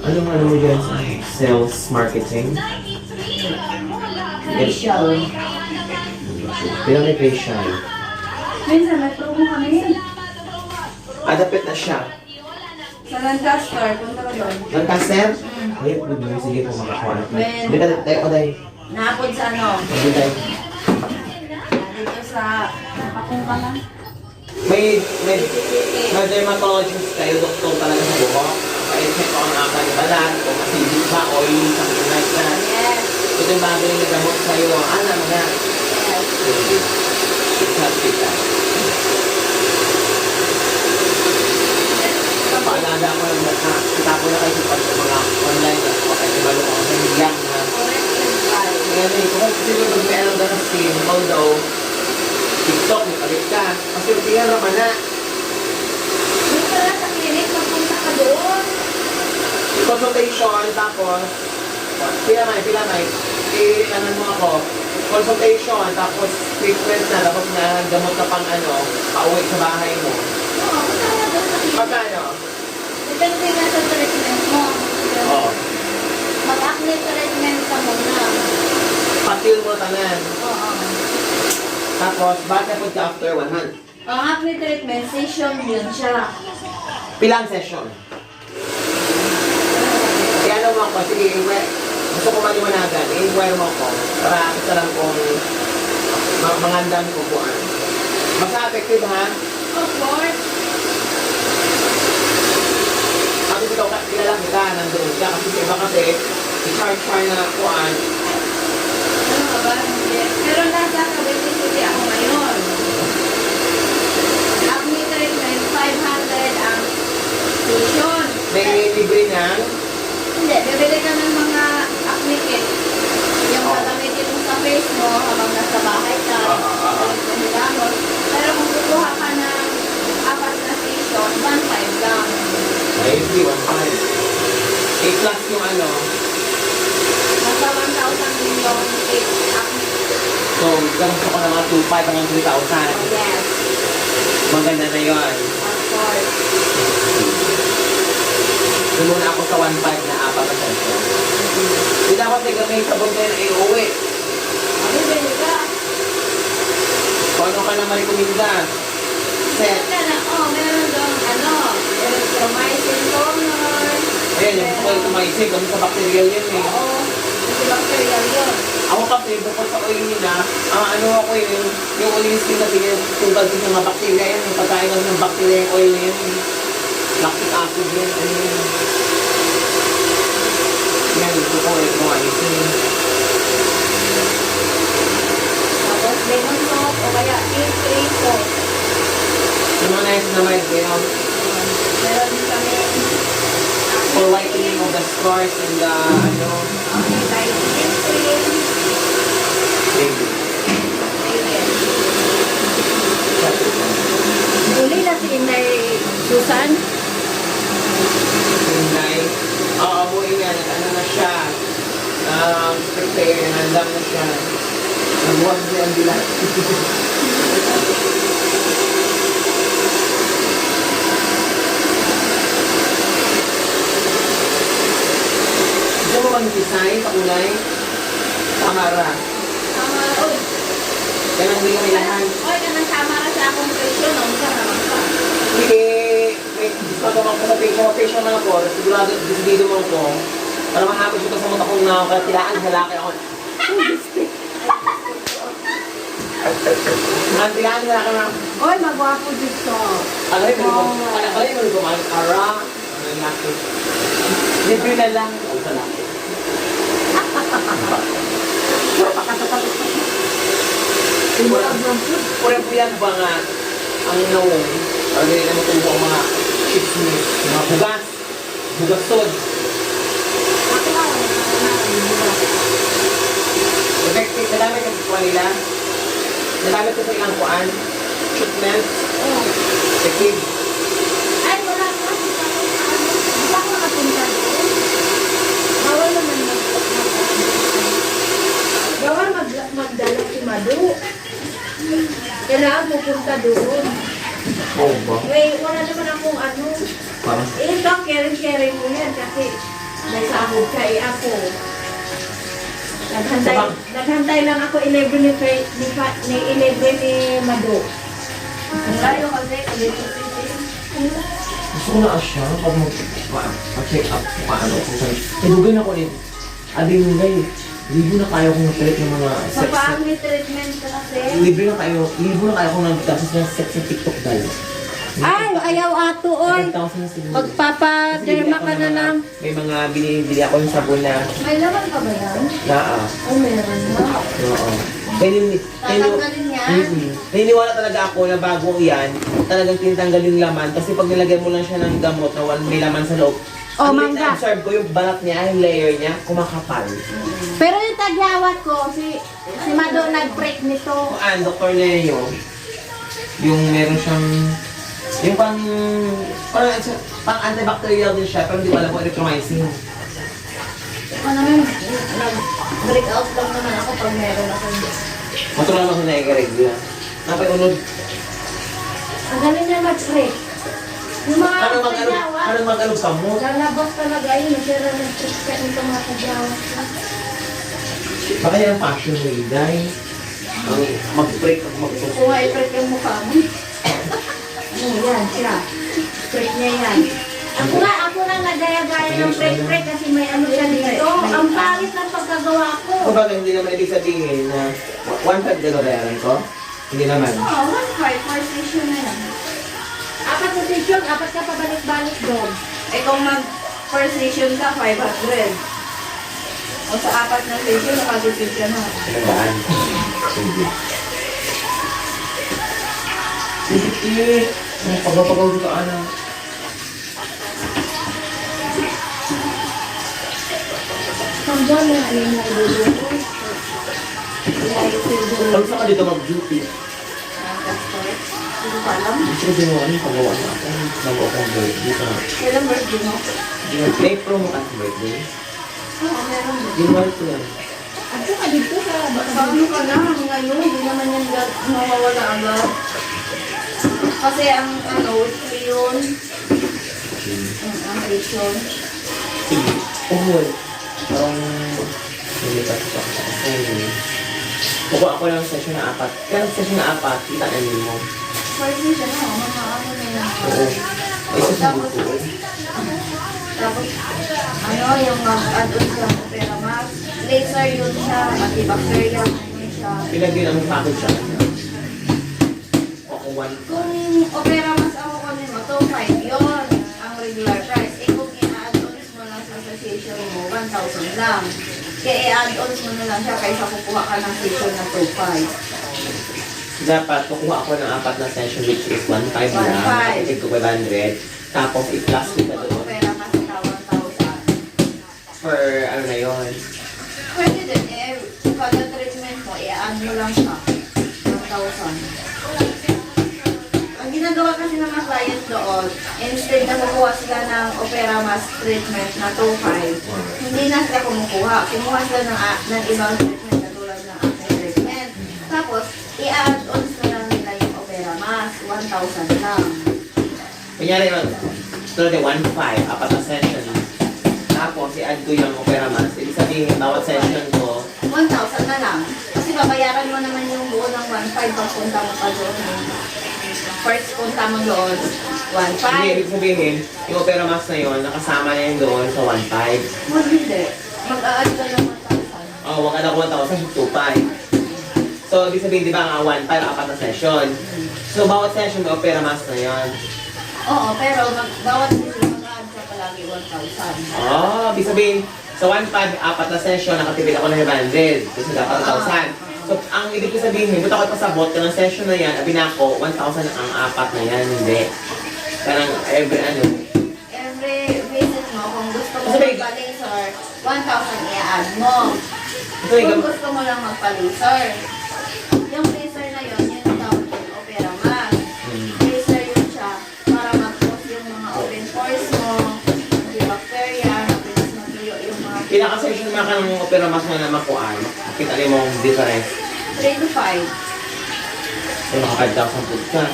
Anong ano mo dyan sa sales marketing? Facial. Bilang may facial. Minsan, nag-promo kami. Ah, dapat na siya. Sa Lancaster, punta ka doon. Lancaster? Ay, good news. Sige po makakuha na. Men. Hindi ka, tayo ko tayo. Napod sa ano? Hindi tayo. Dito sa Pakong ka lang. May, may, may dermatologist kayo, doktor talaga sa buhok. Pa-check ko ang ni balat, o acidic ba, oily, something like that. Yes. Ito yung bagay na gamot sa'yo. Alam na. Yes. Sa hospital. Paalala ko lang na kita ko na kayo sa pag- mga online na o kahit malo ko sa lang na. Ngayon eh, kung sino mag meron na ng skin, although TikTok, may palit ka. Kasi tingnan naman na, Dito lang sa clinic, magpunta ka doon. Consultation, tapos, pila may, pila may, eh, ano mo ako, consultation, tapos treatment na, tapos na gamot na pang ano, pauwi sa bahay mo. Oo, punta ka doon sa. Pagkano? Depende nga sa treatment mo. Oo. Mag-acne treatment ka muna. Patil mo tanan. Oo. Tapos, bata po ka after one month. Ang acne treatment, session yun siya. Pilang session. Kaya ano mo ako, sige, gusto ko maliwanagan, i-inquire mo ako para kita lang kung ma mangandam ko buwan. Mas effective ha? Of course. Kasi ikaw ka, kilala kita, nandun ka, kasi iba kasi, i-charge-charge na kuan. Ano ba? Pero nasa Cavite City ako ngayon. Acne treatment, 500 ang session. May libre na, Hindi, bibili ka ng mga acne kit. Yung Oo. gagamitin mo sa face mo habang nasa bahay ka. Oo, oo, oo. galit mo hilamon. Pero kung kukuha ka ng apat na session, 1.5 lang. One time. 8 plus yung ano, Nasa 1,000 yung kit acne. so, gusto ko na mga 2,500 hanggang 3,000. Oh, yes. Maganda na yun. Of course. Doon muna ako sa 1.5 na apat na session. Hindi dapat may gamay sabon kayo na iuwi. Ano bili ka? Kung ano ka na marikomenda. Set. Meron ka na, oh, meron doon, ano, erythromycin toner. Ayan, yung yung tumaisig. Kami sa bacterial yan eh. Oo, antibacterial yun. Ako kasi, bukod sa oil nila, ah, ano ako yun, yung oil skin yung tungkol sa mga bacteria yan. Yung pagkain ng bacteria yung oil na yan. eh. Lactic acid yan. Ano yun. Yan, gusto ko yung tumaisig. Tapos lemon soap o kaya tea tree soap. Yung mga nice na may yun. Meron kami For whitening of the scars and the, ano, anti-vitamin cream. baby. Uli na si Inay Susan. Hinay. Oo, buhay nga. Ano na siya. Um, prepare. Handam na siya. Nagwag niya ang dilat. Mo bang design sa kulay? Tamara. Tama, oy. Kaya hindi kami lahat. Oy, kanang tama ka sa akong presyo. Ka. Hindi, may discount naman ko sa facial, facial na ako. Sigurado, desidido mo ko. Para mahapos ito sa mata kong na kaya tilaan sa laki ako. Ang tilaan sa laki na. Oy, magwapo dito. Alay mo ko, alay mo ko, ang ara. Ang laki. Libre na lang. Ang sa laki. Pura pura po yan ba nga ang nawong. Ano yung ano kung mga chismis, mga bugas, bugasod. Effective, nagamit ang kuha nila. Nagamit ko sa ilang kuhaan. Treatment, Oh. effective. Ay, wala ka. Hindi ako nakapunta doon. Bawal naman mag Bawal mag magdala si Madu. Kailangan pupunta doon. Oo ba? Eh, wala naman akong ano. Parang Eh, ito, caring-caring mo yan kasi May sahod ka eh ako. Naghantay, Sabang- naghantay lang ako 11 ni, Fe- ni, Fa- ni 11 ni Mado. Ang layo kasi, Gusto ko na siya pag mag, ma- mag-check up kung paano kung saan. Tinugan ako ni Ading Ngay. Libo na kayo kung nag-treat ng mga Sa sex. pangit treatment ka kasi. Libre na kayo, libo na kayo kung nag-gasos ng sex sa TikTok dahil. Ay, ayaw ato, oy. 10,000 na siguro. Magpapaderma ka na lang. May mga binibili ako yung sabon na May laman pa ba yan? na ah. Oh, meron na. Oo. Kaya nini- kaya ni- Tatanggalin yan? Naniniwala talaga ako na bago yan, talagang tinatanggal yung laman. Kasi pag nilagyan mo lang siya ng gamot na may laman sa loob, Oh, ang mangga. observe ko yung balat niya, yung layer niya, kumakapal. Pero yung tagyawat ko, si, si Mado nag-break nito. Ano, Dr. Leo, yung meron siyang, yung pang, parang, pang antibacterial din siya, pero hindi ko alam kung erythromycin. Ako naman, nag-break out lang naman ako pag meron ako. Matulang ako na regular. Napaiunod. Ang galing niya mag-break. Yung mga Ano mag ano, ano mag ano sa mo? lalabas talaga yun. Pero nag-break ka nito mga tagyawat. Baka yan ang passion mo, Iday. Ang mag-break at mag-break. Kung i-break yung mukha mo. Ano yan, siya. Break niya yan. Ako nga, ako lang nagaya-gaya ng break-break kasi may ano siya dito. Ang pangit ng pagkagawa ko. Kung baga, hindi naman ibig sabihin na one five din bayaran ko. Hindi naman. Oo, oh, one five, first session na yan. Apat sa session, apat ka pabalik-balik doon. Eh kung mag first session ka, 500. O sa apat na session, nakatipid ka na. Pinagdaan. Sige. Sige, Ang pagpapagaw dito, ano? Hanggang na ano na iluluto. Pag saan ka dito mag-duty? Castor. Hindi ko alam. Gusto ko din ano, pagawa na ako. Bago akong birthday ka. Kailan birthday mo? May promo ka sa birthday? Oo, meron. January ko yan. At saka dito sa Paano ka na ngayon? Hindi naman yan mawawala agad. Kasi ang ano, weekly yun. Ang ang. Oh, well. Parang nilipat ko ako sa kasi. Kukuha ako ng session na apat. Kaya session na apat, kita na yun mo. First session na, mga ano na yan. Oo. Ay, susunod ko eh. Tapos, ano, yung mag-add-on sa opera max. Laser yun siya, antibacterial yun siya. Pinagyan ang package sa one. Kung opera mas ako ko nimo, 2.5 yun ang regular price. Eh kung i-add-ons mo lang sa association mo, 1,000 lang. Kaya i-add-ons mo na lang siya kaysa kukuha ka ng session na 2.5. Dapat kukuha ako ng apat na session which is 1.5 lang. 1.5. Kapit ko 500. Tapos i-plus ko pa doon. Opera mas ka 1,000. For ano na yun. Pwede din eh, kada treatment mo, i-add mo lang siya. 1,000. Ginagawa kasi ng mga client doon, instead na kukuha sila ng opera mask treatment na 2.5, hindi na sila kumukuha. Kumuha sila ng, a- ng ibang treatment na tulad ng acne treatment. Tapos, i-add-ons na lang nila yung opera mask, 1,000 lang. Kunyari. Tulad yung 1.5, apat na session. Tapos i-add ko yung opera mask. Ibig sabihin, bawat session ko, 1,000 na lang. Kasi babayaran mo naman yung buo ng 1,500 pag punta mo pa doon. First punta mo doon, hindi, 1,500. ibig sabihin, yung opera mask na yun, nakasama na yun doon sa 1.5. Huwag hindi. Mag-a-add ka lang 1,000. Oh, wag ka na 1,000, 2.5. So, ibig sabihin, di ba nga 1.5, apat na session. So, bawat session may opera mask na yun. Oo, pero mag bawat session mag-a-add ka palagi 1,000. Oh, ibig sabihin, sa 1.5, apat na session, nakatipid ako ng 500. Kasi dapat 1,000. So, ang ibig ko sabihin, buta ko pasabot ka ng session na yan, abi na ako, 1,000 ang apat na yan, hindi. Parang every ano. Every visit mo, kung gusto mo may- magpa-laser, 1,000 i-add mo. Yung Kung gusto mo lang magpa-laser, yung laser na yun, yun ang tawag yung opera mask. Hmm. Laser yun siya para mag-close yung mga open pores mo, antibacteria, mabilis matuyo yung mga Pila ka session naman ka ng opera mask na ay, makita niyo mo ang difference. 3 to 5. So, naka 5,000 food ka.